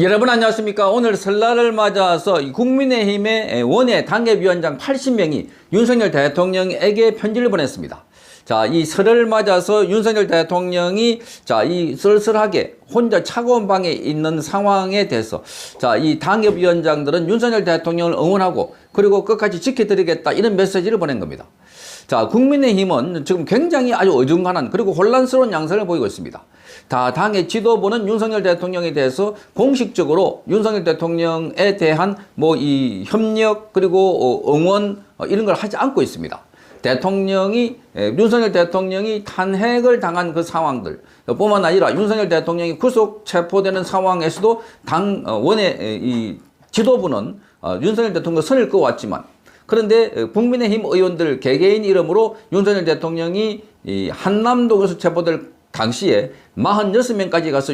여러분 안녕하십니까. 오늘 설날을 맞아서 이 국민의힘의 원외 당협위원장 80명이 윤석열 대통령에게 편지를 보냈습니다. 자, 이 설을 맞아서 윤석열 대통령이 자, 이 쓸쓸하게 혼자 차가운 방에 있는 상황에 대해서 자, 이 당협위원장들은 윤석열 대통령을 응원하고 그리고 끝까지 지켜드리겠다 이런 메시지를 보낸 겁니다. 자, 국민의힘은 지금 굉장히 아주 어중간한 그리고 혼란스러운 양상을 보이고 있습니다. 다 당의 지도부는 윤석열 대통령에 대해서 공식적으로 윤석열 대통령에 대한 뭐 이 협력 그리고 어, 응원 어, 이런 걸 하지 않고 있습니다. 대통령이 에, 윤석열 대통령이 탄핵을 당한 그 상황들 뿐만 아니라 윤석열 대통령이 구속 체포되는 상황에서도 당 어, 이 지도부는 어, 윤석열 대통령 선을 그어왔지만 그런데 어, 국민의힘 의원들 개개인 이름으로 윤석열 대통령이 이 한남동에서 체포될 당시에 46명까지 가서